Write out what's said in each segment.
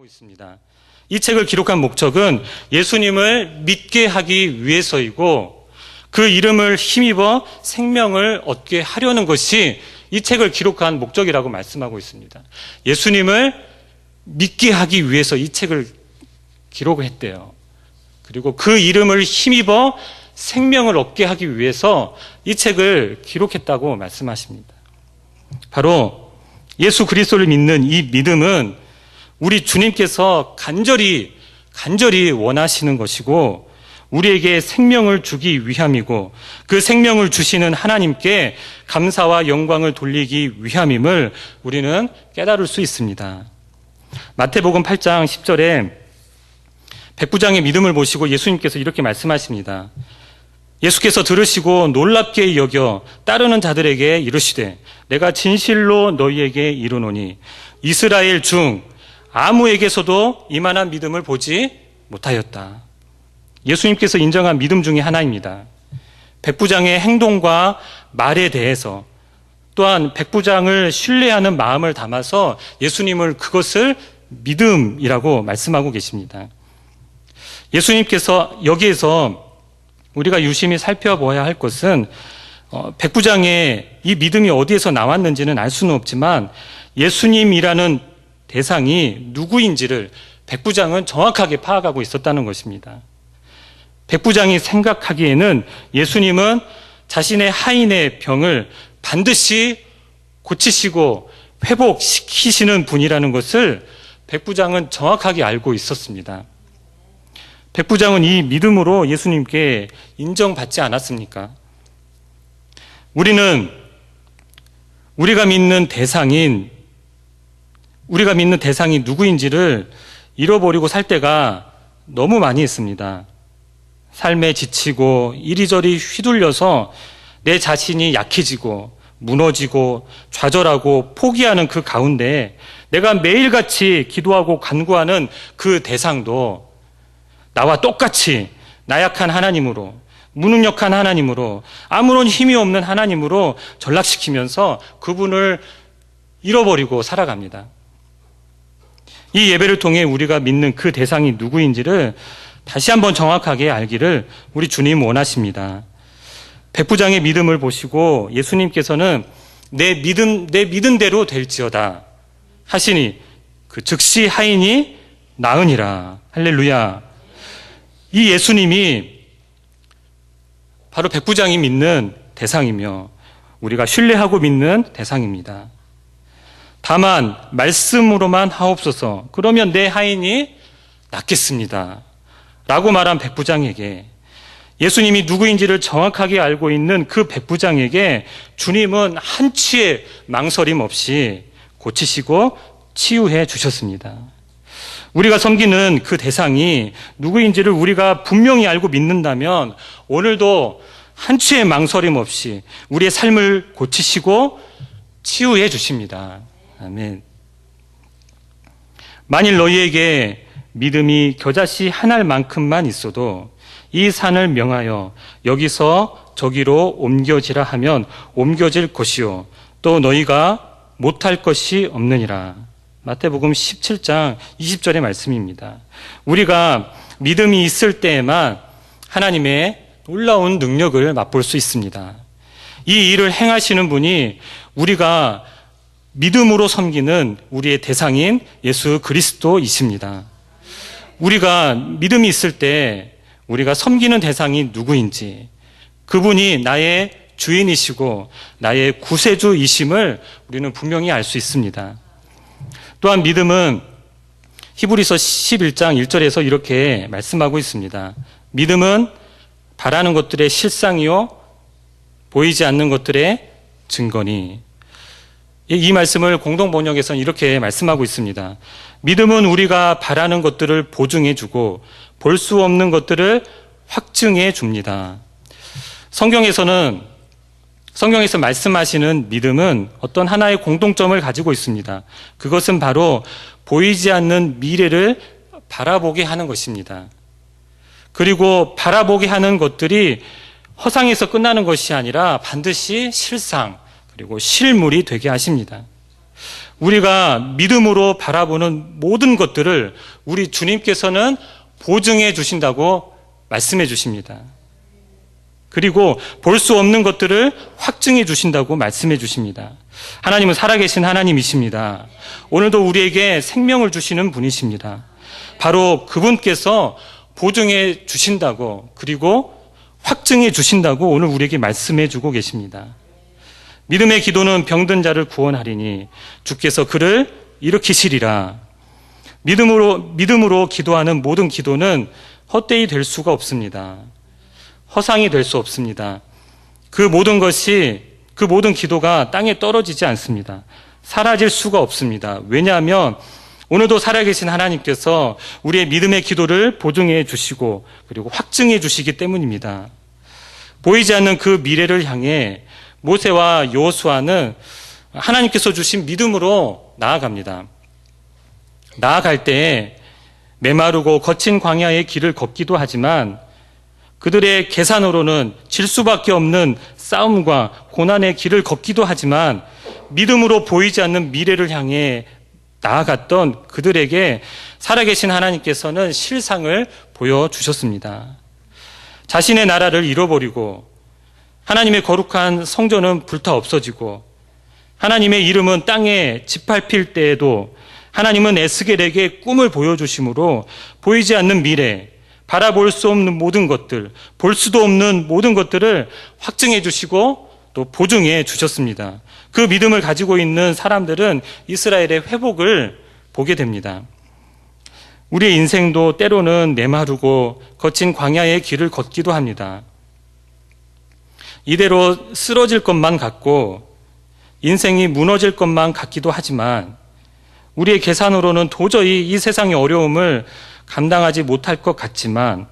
하고 있습니다. 이 책을 기록한 목적은 예수님을 믿게 하기 위해서이고 그 이름을 힘입어 생명을 얻게 하려는 것이 이 책을 기록한 목적이라고 말씀하고 있습니다. 예수님을 믿게 하기 위해서 이 책을 기록을 했대요. 그리고 그 이름을 힘입어 생명을 얻게 하기 위해서 이 책을 기록했다고 말씀하십니다. 바로 예수 그리스도를 믿는 이 믿음은 우리 주님께서 간절히 간절히 원하시는 것이고 우리에게 생명을 주기 위함이고 그 생명을 주시는 하나님께 감사와 영광을 돌리기 위함임을 우리는 깨달을 수 있습니다. 마태복음 8장 10절에 백부장의 믿음을 보시고 예수님께서 이렇게 말씀하십니다. 예수께서 들으시고 놀랍게 여겨 따르는 자들에게 이르시되 내가 진실로 너희에게 이르노니 이스라엘 중 아무에게서도 이만한 믿음을 보지 못하였다. 예수님께서 인정한 믿음 중의 하나입니다. 백부장의 행동과 말에 대해서 또한 백부장을 신뢰하는 마음을 담아서 예수님을 그것을 믿음이라고 말씀하고 계십니다. 예수님께서 여기에서 우리가 유심히 살펴봐야 할 것은 어, 백부장의 이 믿음이 어디에서 나왔는지는 알 수는 없지만 예수님이라는 대상이 누구인지를 백부장은 정확하게 파악하고 있었다는 것입니다. 백부장이 생각하기에는 예수님은 자신의 하인의 병을 반드시 고치시고 회복시키시는 분이라는 것을 백부장은 정확하게 알고 있었습니다. 백부장은 이 믿음으로 예수님께 인정받지 않았습니까? 우리는 우리가 믿는 대상인 우리가 믿는 대상이 누구인지를 잃어버리고 살 때가 너무 많이 있습니다. 삶에 지치고 이리저리 휘둘려서 내 자신이 약해지고 무너지고 좌절하고 포기하는 그 가운데 내가 매일같이 기도하고 간구하는 그 대상도 나와 똑같이 나약한 하나님으로 무능력한 하나님으로 아무런 힘이 없는 하나님으로 전락시키면서 그분을 잃어버리고 살아갑니다. 이 예배를 통해 우리가 믿는 그 대상이 누구인지를 다시 한번 정확하게 알기를 우리 주님 원하십니다. 백부장의 믿음을 보시고 예수님께서는 내 믿음, 내 믿음대로 될지어다 하시니 그 즉시 하인이 나으니라. 할렐루야. 이 예수님이 바로 백부장이 믿는 대상이며 우리가 신뢰하고 믿는 대상입니다. 다만 말씀으로만 하옵소서. 그러면 내 하인이 낫겠습니다. 라고 말한 백부장에게 예수님이 누구인지를 정확하게 알고 있는 그 백부장에게 주님은 한치의 망설임 없이 고치시고 치유해 주셨습니다. 우리가 섬기는 그 대상이 누구인지를 우리가 분명히 알고 믿는다면 오늘도 한치의 망설임 없이 우리의 삶을 고치시고 치유해 주십니다. 아멘. 만일 너희에게 믿음이 겨자씨 한 알만큼만 있어도 이 산을 명하여 여기서 저기로 옮겨지라 하면 옮겨질 것이요 또 너희가 못할 것이 없느니라. 마태복음 17장 20절의 말씀입니다. 우리가 믿음이 있을 때에만 하나님의 놀라운 능력을 맛볼 수 있습니다. 이 일을 행하시는 분이 우리가 믿음으로 섬기는 우리의 대상인 예수 그리스도이십니다. 우리가 믿음이 있을 때 우리가 섬기는 대상이 누구인지 그분이 나의 주인이시고 나의 구세주이심을 우리는 분명히 알 수 있습니다. 또한 믿음은 히브리서 11장 1절에서 이렇게 말씀하고 있습니다. 믿음은 바라는 것들의 실상이요 보이지 않는 것들의 증거니 이 말씀을 공동 번역에서는 이렇게 말씀하고 있습니다. 믿음은 우리가 바라는 것들을 보증해 주고 볼 수 없는 것들을 확증해 줍니다. 성경에서는 성경에서 말씀하시는 믿음은 어떤 하나의 공동점을 가지고 있습니다. 그것은 바로 보이지 않는 미래를 바라보게 하는 것입니다. 그리고 바라보게 하는 것들이 허상에서 끝나는 것이 아니라 반드시 실상, 그리고 실물이 되게 하십니다. 우리가 믿음으로 바라보는 모든 것들을 우리 주님께서는 보증해 주신다고 말씀해 주십니다. 그리고 볼 수 없는 것들을 확증해 주신다고 말씀해 주십니다. 하나님은 살아계신 하나님이십니다. 오늘도 우리에게 생명을 주시는 분이십니다. 바로 그분께서 보증해 주신다고 그리고 확증해 주신다고 오늘 우리에게 말씀해 주고 계십니다. 믿음의 기도는 병든 자를 구원하리니 주께서 그를 일으키시리라. 믿음으로 믿음으로 기도하는 모든 기도는 헛되이 될 수가 없습니다. 허상이 될 수 없습니다. 그 모든 것이 그 모든 기도가 땅에 떨어지지 않습니다. 사라질 수가 없습니다. 왜냐하면 오늘도 살아계신 하나님께서 우리의 믿음의 기도를 보증해 주시고 그리고 확증해 주시기 때문입니다. 보이지 않는 그 미래를 향해 모세와 여호수아는 하나님께서 주신 믿음으로 나아갑니다. 나아갈 때 메마르고 거친 광야의 길을 걷기도 하지만 그들의 계산으로는 질 수밖에 없는 싸움과 고난의 길을 걷기도 하지만 믿음으로 보이지 않는 미래를 향해 나아갔던 그들에게 살아계신 하나님께서는 실상을 보여주셨습니다. 자신의 나라를 잃어버리고 하나님의 거룩한 성전은 불타 없어지고 하나님의 이름은 땅에 짓밟힐 때에도 하나님은 에스겔에게 꿈을 보여주심으로 보이지 않는 미래, 바라볼 수 없는 모든 것들, 볼 수도 없는 모든 것들을 확증해 주시고 또 보증해 주셨습니다. 그 믿음을 가지고 있는 사람들은 이스라엘의 회복을 보게 됩니다. 우리의 인생도 때로는 메마르고 거친 광야의 길을 걷기도 합니다. 이대로 쓰러질 것만 같고 인생이 무너질 것만 같기도 하지만 우리의 계산으로는 도저히 이 세상의 어려움을 감당하지 못할 것 같지만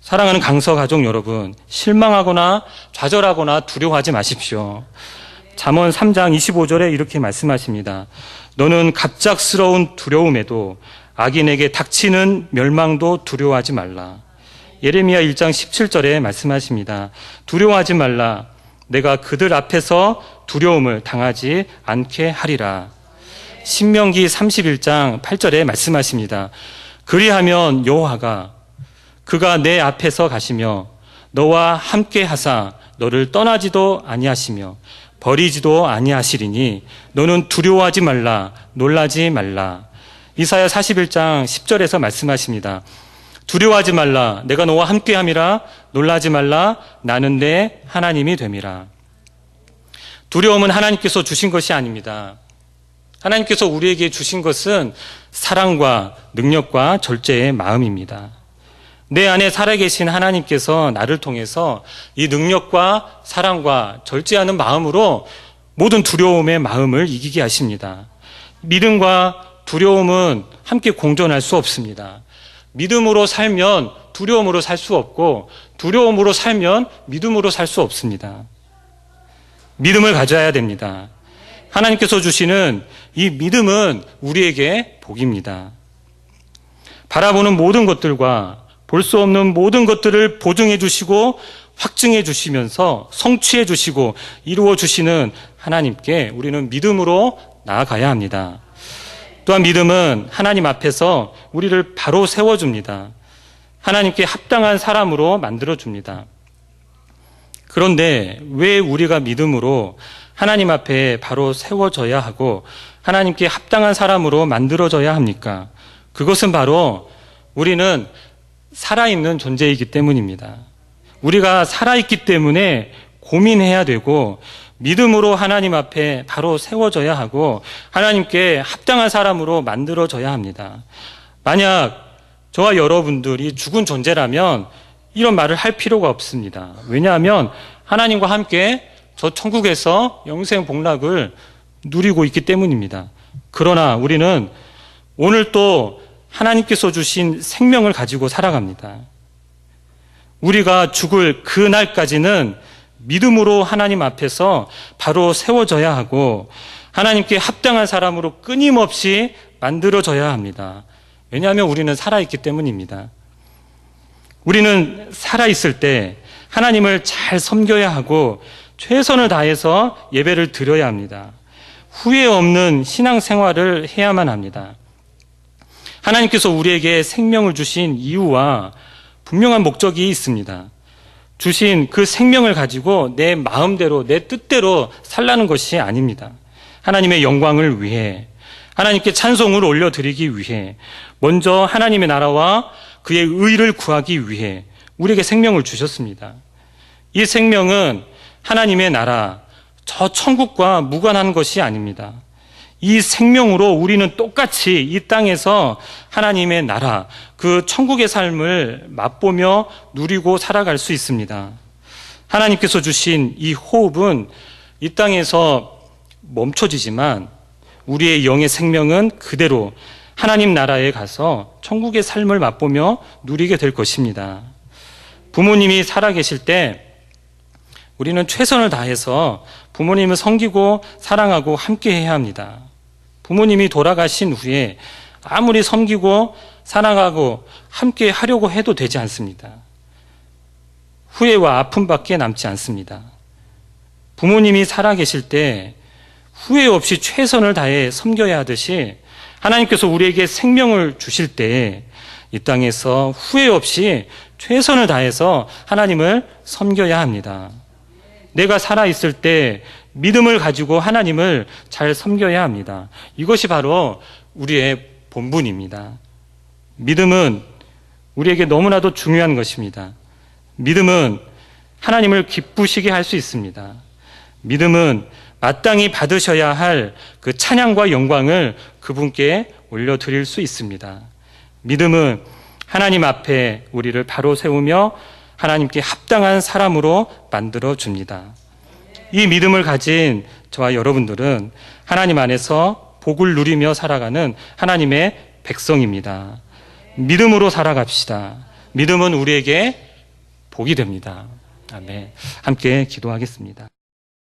사랑하는 강서 가족 여러분, 실망하거나 좌절하거나 두려워하지 마십시오. 잠언 3장 25절에 이렇게 말씀하십니다. 너는 갑작스러운 두려움에도 악인에게 닥치는 멸망도 두려워하지 말라. 예레미야 1장 17절에 말씀하십니다. 두려워하지 말라. 내가 그들 앞에서 두려움을 당하지 않게 하리라. 신명기 31장 8절에 말씀하십니다. 그리하면 여호와가 그가 내 앞에서 가시며 너와 함께 하사 너를 떠나지도 아니하시며 버리지도 아니하시리니 너는 두려워하지 말라 놀라지 말라. 이사야 41장 10절에서 말씀하십니다. 두려워하지 말라 내가 너와 함께 함이라 놀라지 말라 나는 내 하나님이 됨이라. 두려움은 하나님께서 주신 것이 아닙니다. 하나님께서 우리에게 주신 것은 사랑과 능력과 절제의 마음입니다. 내 안에 살아계신 하나님께서 나를 통해서 이 능력과 사랑과 절제하는 마음으로 모든 두려움의 마음을 이기게 하십니다. 믿음과 두려움은 함께 공존할 수 없습니다. 믿음으로 살면 두려움으로 살 수 없고 두려움으로 살면 믿음으로 살 수 없습니다. 믿음을 가져야 됩니다. 하나님께서 주시는 이 믿음은 우리에게 복입니다. 바라보는 모든 것들과 볼 수 없는 모든 것들을 보증해 주시고 확증해 주시면서 성취해 주시고 이루어 주시는 하나님께 우리는 믿음으로 나아가야 합니다. 또한 믿음은 하나님 앞에서 우리를 바로 세워줍니다. 하나님께 합당한 사람으로 만들어줍니다. 그런데 왜 우리가 믿음으로 하나님 앞에 바로 세워져야 하고 하나님께 합당한 사람으로 만들어져야 합니까? 그것은 바로 우리는 살아있는 존재이기 때문입니다. 우리가 살아있기 때문에 고민해야 되고 믿음으로 하나님 앞에 바로 세워져야 하고 하나님께 합당한 사람으로 만들어져야 합니다. 만약 저와 여러분들이 죽은 존재라면 이런 말을 할 필요가 없습니다. 왜냐하면 하나님과 함께 저 천국에서 영생 복락을 누리고 있기 때문입니다. 그러나 우리는 오늘 또 하나님께서 주신 생명을 가지고 살아갑니다. 우리가 죽을 그 날까지는 믿음으로 하나님 앞에서 바로 세워져야 하고 하나님께 합당한 사람으로 끊임없이 만들어져야 합니다. 왜냐하면 우리는 살아있기 때문입니다. 우리는 살아있을 때 하나님을 잘 섬겨야 하고 최선을 다해서 예배를 드려야 합니다. 후회 없는 신앙생활을 해야만 합니다. 하나님께서 우리에게 생명을 주신 이유와 분명한 목적이 있습니다. 주신 그 생명을 가지고 내 마음대로, 내 뜻대로 살라는 것이 아닙니다. 하나님의 영광을 위해, 하나님께 찬송을 올려드리기 위해, 먼저 하나님의 나라와 그의 의를 구하기 위해 우리에게 생명을 주셨습니다. 이 생명은 하나님의 나라, 저 천국과 무관한 것이 아닙니다. 이 생명으로 우리는 똑같이 이 땅에서 하나님의 나라, 그 천국의 삶을 맛보며 누리고 살아갈 수 있습니다. 하나님께서 주신 이 호흡은 이 땅에서 멈춰지지만 우리의 영의 생명은 그대로 하나님 나라에 가서 천국의 삶을 맛보며 누리게 될 것입니다. 부모님이 살아계실 때 우리는 최선을 다해서 부모님을 섬기고 사랑하고 함께 해야 합니다. 부모님이 돌아가신 후에 아무리 섬기고 사랑하고 함께 하려고 해도 되지 않습니다. 후회와 아픔밖에 남지 않습니다. 부모님이 살아계실 때 후회 없이 최선을 다해 섬겨야 하듯이 하나님께서 우리에게 생명을 주실 때 이 땅에서 후회 없이 최선을 다해서 하나님을 섬겨야 합니다. 내가 살아있을 때 믿음을 가지고 하나님을 잘 섬겨야 합니다. 이것이 바로 우리의 본분입니다. 믿음은 우리에게 너무나도 중요한 것입니다. 믿음은 하나님을 기쁘시게 할 수 있습니다. 믿음은 마땅히 받으셔야 할 그 찬양과 영광을 그분께 올려드릴 수 있습니다. 믿음은 하나님 앞에 우리를 바로 세우며 하나님께 합당한 사람으로 만들어 줍니다. 이 믿음을 가진 저와 여러분들은 하나님 안에서 복을 누리며 살아가는 하나님의 백성입니다. 믿음으로 살아갑시다. 믿음은 우리에게 복이 됩니다. 아멘. 함께 기도하겠습니다.